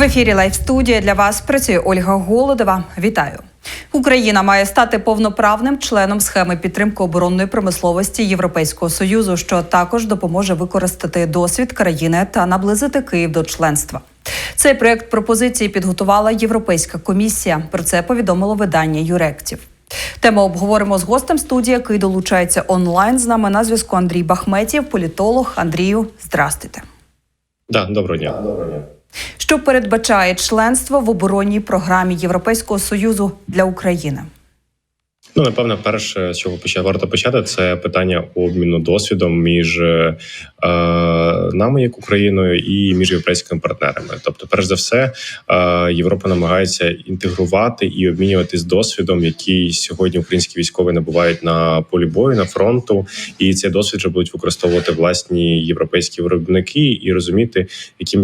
В ефірі Лайф студія для вас працює Ольга Голодова. Вітаю. Україна має стати повноправним членом схеми підтримки оборонної промисловості Європейського союзу, що також допоможе використати досвід країни та наблизити Київ до членства. Цей проект пропозиції підготувала Європейська комісія. Про це повідомило видання Юректів. Тему обговоримо з гостем студії, який долучається онлайн. З нами на зв'язку Андрій Бахметів, політолог. Андрію, здрастуйте. Да, доброго дня. Що передбачає членство в оборонній програмі Європейського союзу для України? Ну, напевно, перше, з чого почати варто почати, це питання обміну досвідом між е, нами, як Україною, і між європейськими партнерами. Тобто, перш за все, е, Європа намагається інтегрувати і обмінюватись досвідом, який сьогодні українські військові набувають на полі бою на фронту, і цей досвід вже будуть використовувати власні європейські виробники і розуміти, яким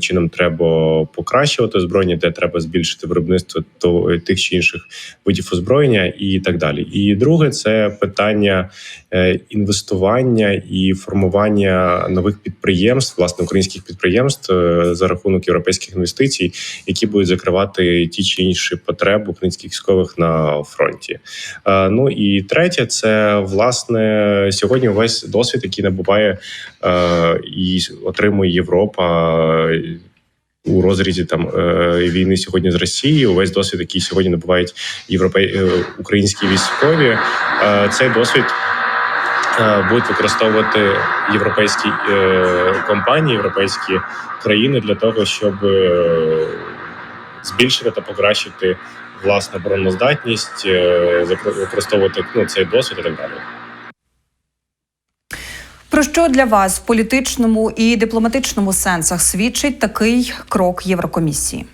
чином треба покращувати озброєння, де треба збільшити виробництво тих чи інших видів озброєння і так далі. І друге, це питання е, інвестування і формування нових підприємств, власне українських підприємств е, за рахунок європейських інвестицій, які будуть закривати ті чи інші потреби українських військових на фронті. Е, Ну і третє, це власне сьогодні весь досвід, який набуває і отримує Європа. У розрізі там е, війни сьогодні з Росією, увесь досвід, який сьогодні набувають європей... е, українські військові, е, цей досвід будуть використовувати європейські компанії, європейські країни для того, щоб збільшити та покращити власне обороноздатність, використовувати ну, цей досвід і так далі. Про що для вас в політичному і дипломатичному сенсах свідчить такий крок Єврокомісії?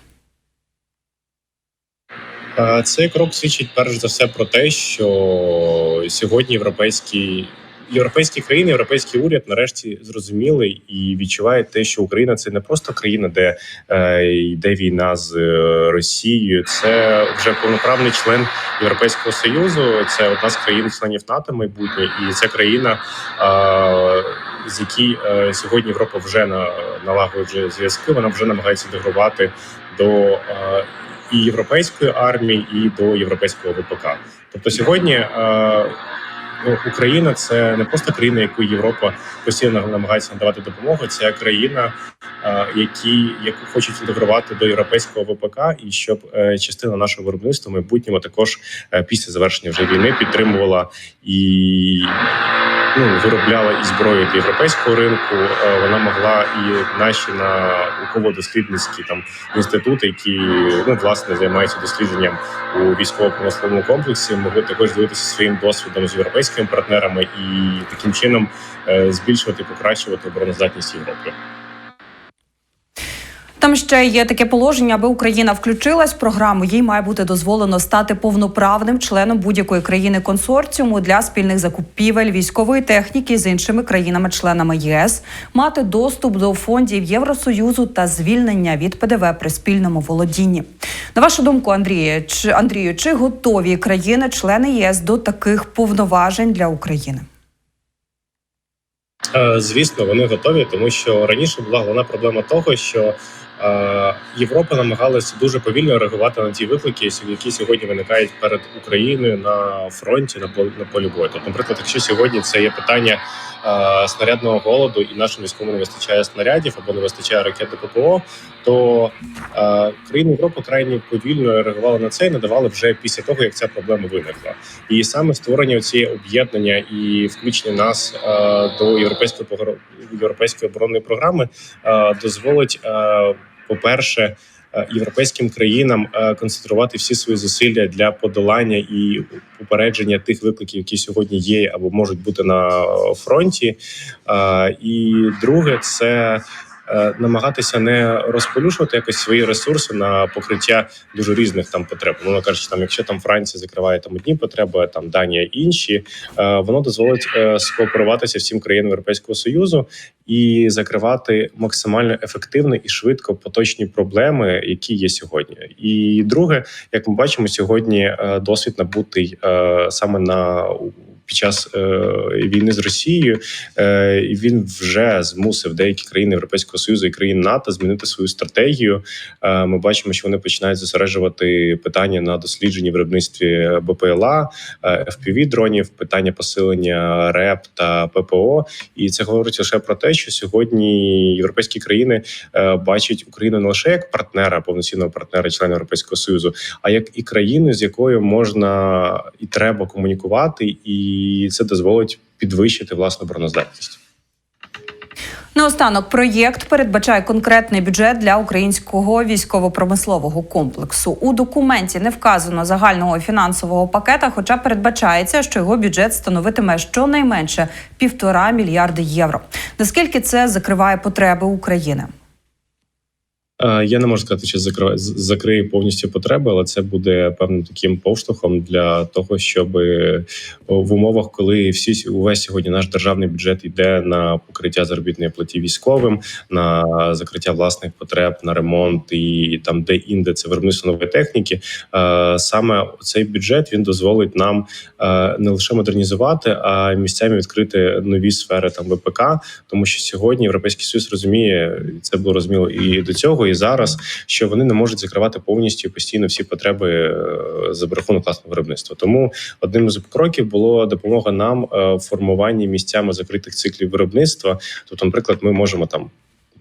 Е, Цей крок свідчить перш за все про те, що сьогодні європейські європейські країни, європейський уряд нарешті зрозуміли і відчувають те, що Україна це не просто країна, де е, йде війна з е, Росією. Це вже повноправний член Європейського союзу. Це одна з країн-членів НАТО майбутнє, і це країна. Е, з якій е, сьогодні Європа вже на налагоджує зв'язки, вона вже намагається інтегрувати до е, і європейської армії, і до європейського ВПК. Тобто сьогодні е, ну, Україна це не просто країна, яку Європа постійно намагається надавати допомогу. Це країна, е, які яку хочуть інтегрувати до європейського ВПК, і щоб е, частина нашого виробництва в майбутньому також після завершення вже війни підтримувала і. Ну, виробляла і зброю для європейського ринку. Е, Вона могла і наші науково-дослідницькі там інститути, які ну власне займаються дослідженням у військово-промисловому комплексі, могли також ділитися своїм досвідом з європейськими партнерами і таким чином е, збільшувати, покращувати обороноздатність Європи. Там ще є таке положення, аби Україна включилась в програму. Їй має бути дозволено стати повноправним членом будь-якої країни консорціуму для спільних закупівель військової техніки з іншими країнами-членами ЄС, мати доступ до фондів Євросоюзу та звільнення від ПДВ при спільному володінні. На вашу думку, Андріє, чи Андрію, чи готові країни-члени ЄС до таких повноважень для України? Е, Звісно, вони готові, тому що раніше була головна проблема того, що Європа намагалася дуже повільно реагувати на ті виклики, які сьогодні виникають перед Україною на фронті на полі бою. Тобто, наприклад, якщо сьогодні це є питання е, снарядного голоду, і нашим військовим не вистачає снарядів або не вистачає ракет до ППО, то е, країни Європи крайні повільно реагували на це і надавали вже після того, як ця проблема виникла. І саме створення цієї об'єднання і включення нас е, до європейської європейської оборонної програми е, дозволить, е, по-перше, е, європейським країнам е, концентрувати всі свої зусилля для подолання і попередження тих викликів, які сьогодні є або можуть бути на фронті. Е, І друге, це намагатися не розполюшувати якось свої ресурси на покриття дуже різних там потреб. Ну кажучи, там, якщо там Франція закриває там одні потреби, там Данія інші, е, воно дозволить е, скооперуватися всім країнам Європейського союзу і закривати максимально ефективно і швидко поточні проблеми, які є сьогодні. І друге, як ми бачимо, сьогодні е, досвід набутий е, саме на під час е, війни з Росією е, і він вже змусив деякі країни Європейського союзу і країн НАТО змінити свою стратегію. Е, Ми бачимо, що вони починають зосереджувати питання на дослідженні виробництві БПЛА, fpv дронів, питання посилення РЕП та ППО. І це говорить лише про те, що сьогодні європейські країни бачать Україну не лише як партнера, повноцінного партнера, члена Європейського союзу, а як і країну, з якою можна і треба комунікувати, і це дозволить підвищити власну бороноздатність. Наостанок проєкт передбачає конкретний бюджет для українського військово-промислового комплексу. У документі не вказано загального фінансового пакета, хоча передбачається, що його бюджет становитиме щонайменше півтора мільярди євро. Наскільки це закриває потреби України? Е, Я не можу сказати, чи закриває з- закриє повністю потреби, але це буде певним таким повштовхом для того, щоб е, в умовах, коли всі увесь сьогодні наш державний бюджет йде на покриття заробітної платі військовим, на закриття власних потреб, на ремонт і там, де інде це виробництво нової техніки. е, Саме цей бюджет він дозволить нам не лише модернізувати, а місцями відкрити нові сфери там ВПК, тому що сьогодні Європейський Союз розуміє, це було розуміло і до цього, і зараз, що вони не можуть закривати повністю постійно всі потреби е, за рахунок власного виробництва. Тому одним з кроків було допомога нам е, в формуванні місцями закритих циклів виробництва. Тобто, наприклад, ми можемо там.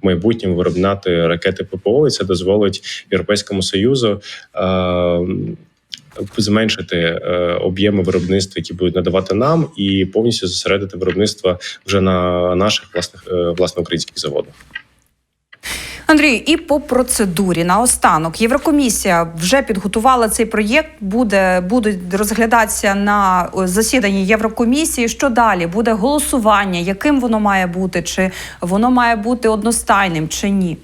В майбутньому виробляти ракети ППО, і це дозволить Європейському Союзу е, зменшити е, об'єми виробництва, які будуть надавати нам, і повністю зосередити виробництво вже на наших власних е, власне українських заводах. Андрій, і по процедурі наостанок Єврокомісія вже підготувала цей проєкт. Буде будуть розглядатися на засіданні Єврокомісії. Що далі буде голосування? Яким воно має бути? Чи воно має бути одностайним, чи ні?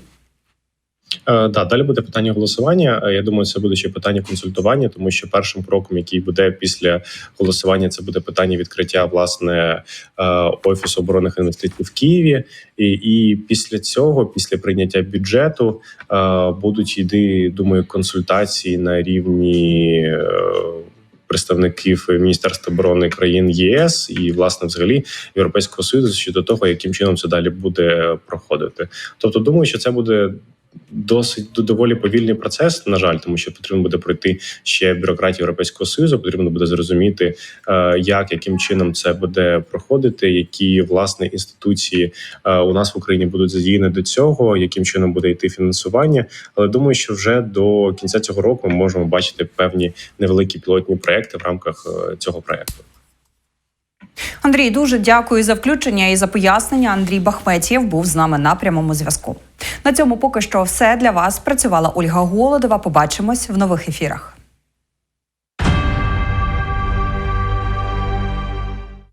Е, да, далі буде питання голосування. Е, Я думаю, це буде ще питання консультування, тому що першим кроком, який буде після голосування, це буде питання відкриття власне е, офісу оборонних інвестицій в Києві. І, і після цього, після прийняття бюджету, будуть йти, думаю, консультації на рівні. Представників Міністерства оборони країн ЄС і власне взагалі Європейського союзу щодо того, яким чином це далі буде проходити. Тобто, думаю, що це буде досить доволі повільний процес, на жаль, тому що потрібно буде пройти ще бюрократію Європейського союзу. Потрібно буде зрозуміти, е, як яким чином це буде проходити, які власне інституції е, у нас в Україні будуть задіяні до цього, яким чином буде йти фінансування. Але думаю, що вже до кінця цього року ми можемо бачити певні невеликі пілотні проекти в рамках е, цього проекту. Андрій, дуже дякую за включення і за пояснення. Андрій Бахметєв був з нами на прямому зв'язку. На цьому поки що все для вас. Працювала Ольга Голодова. Побачимось в нових ефірах.